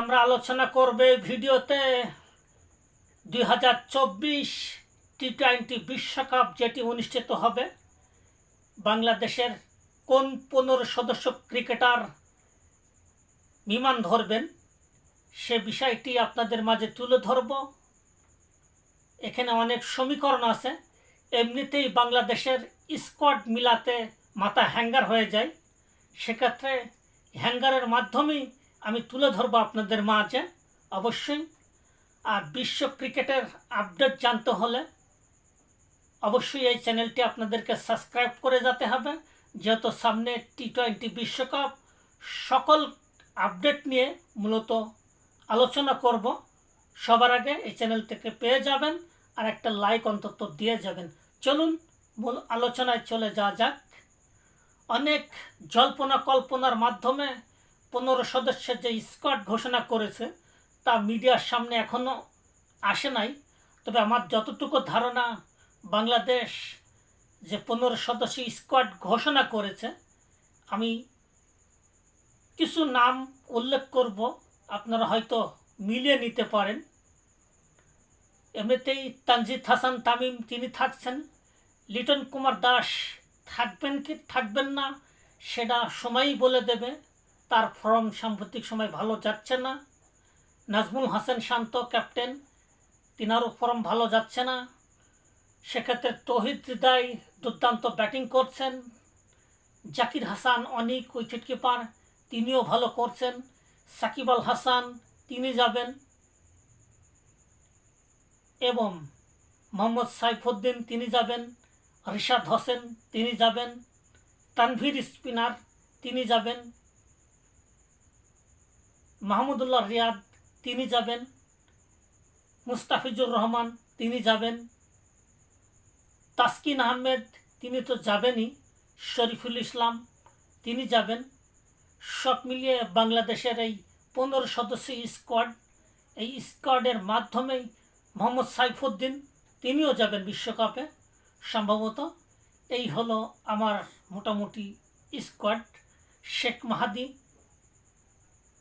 আমরা আলোচনা করবে ভিডিওতে দুই হাজার চব্বিশ টি টোয়েন্টি বিশ্বকাপ যেটি অনুষ্ঠিত হবে, বাংলাদেশের কোন পনেরো সদস্য ক্রিকেটার বিমান ধরবেন, সে বিষয়টি আপনাদের মাঝে তুলে ধরব। এখানে অনেক সমীকরণ আছে, এমনিতেই বাংলাদেশের স্কোয়াড মিলাতে মাথা হ্যাঙ্গার হয়ে যায়, সেক্ষেত্রে হ্যাঙ্গারের মাধ্যমেই আমি তুলে ধরবো আপনাদের মাঝে। অবশ্যই। আর বিশ্ব ক্রিকেটের আপডেট জানতে হলে অবশ্যই এই চ্যানেলটি আপনাদেরকে সাবস্ক্রাইব করে যেতে হবে। যেহেতু সামনে টি টোয়েন্টি বিশ্বকাপ, সকল আপডেট নিয়ে মূলত আলোচনা করব। সবার আগে এই চ্যানেল থেকে পেয়ে যাবেন আর একটা লাইক অন্তত দিয়ে যাবেন। চলুন, মূল আলোচনায় চলে যাওয়া যাক। অনেক জল্পনা কল্পনার মাধ্যমে পনেরো সদস্যের যে স্কোয়াড ঘোষণা করেছে, তা মিডিয়ার সামনে এখনও আসে নাই। তবে আমার যতটুকু ধারণা, বাংলাদেশ যে পনেরো সদস্য স্কোয়াড ঘোষণা করেছে, আমি কিছু নাম উল্লেখ করব, আপনারা হয়তো মিলিয়ে নিতে পারেন। এমনিতেই তানজিদ হাসান তামিম তিনি থাকছেন, লিটন কুমার দাস থাকবেন কি, থাকবেন না, সেটা সময়ই বলে দেবে। তার ফর্ম সাম্প্রতিক সময় ভালো যাচ্ছে না। নাজমুল হাসান শান্ত ক্যাপ্টেন, তিনারও ফর্ম ভালো যাচ্ছে না। সেক্ষেত্রে তহিদ হৃদয় দুর্দান্ত ব্যাটিং করছেন। জাকির হাসান অনেক উইকেট কিপার তিনিও ভালো করছেন। সাকিব আল হাসান, তিনি যাবেন। এবং মোহাম্মদ সাইফুদ্দিন, তিনি যাবেন। রিশাদ হোসেন, তিনি যাবেন। তানভীর স্পিনার, তিনি যাবেন। মাহমুদুল্লাহ রিয়াদ তিনি যাবেন। মুস্তাফিজুর রহমান তিনি যাবেন। তাসকিন আহমেদ তিনি তো যাবেনই। শরীফুল ইসলাম তিনি যাবেন। সব মিলিয়ে বাংলাদেশের এই পনেরো সদস্য স্কোয়াড, এই স্কোয়াডের মাধ্যমেই মোহাম্মদ সাইফুদ্দিন তিনিও যাবেন বিশ্বকাপে। সম্ভবত এই হলো আমার মোটামুটি স্কোয়াড। শেখ মাহাদি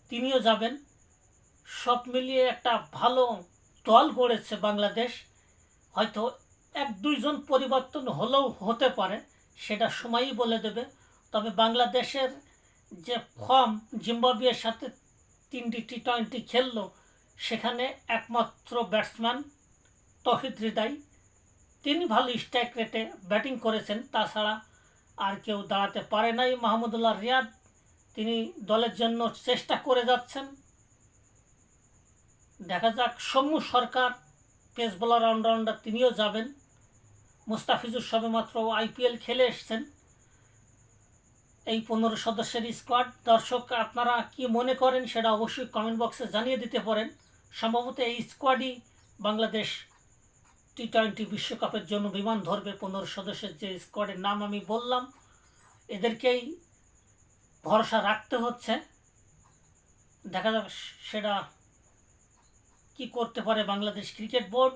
তিনিও যাবেন। সব মিলিয়ে একটা ভালো দল গড়েছে বাংলাদেশ। হয়তো এক দুইজন পরিবর্তন হলেও হতে পারে, সেটা সময়ই বলে দেবে। তবে বাংলাদেশের যে ফর্ম, জিম্বাবুয়ের সাথে তিনটি টি টোয়েন্টি খেললো, সেখানে একমাত্র ব্যাটসম্যান তহিদ হৃদয়। তিনি ভালো স্ট্রাইক রেটে ব্যাটিং করেছেন, তাছাড়া আর কেউ দাঁড়াতে পারে নাই। মাহমুদুল্লাহ রিয়াদ তিনি দলের জন্য চেষ্টা করে যাচ্ছেন। দেখা যাক, Soumya Sarkar, pace bowler allrounder তিনিও যাবেন। মুস্তাফিজুর সবেমাত্র আইপিএল খেলে এসছেন। এই পনেরো সদস্যের স্কোয়াড। দর্শক, আপনারা কি মনে করেন সেটা অবশ্যই কমেন্ট বক্সে জানিয়ে দিতে পারেন। সম্ভবত এই স্কোয়াডই বাংলাদেশ টি টোয়েন্টি বিশ্বকাপের জন্য বিমান ধরবে। পনেরো সদস্যের যে স্কোয়াডের নাম আমি বললাম, এদেরকেই ভরসা রাখতে হচ্ছে। দেখা যাক সেটা কি করতে পারে বাংলাদেশ ক্রিকেট বোর্ড।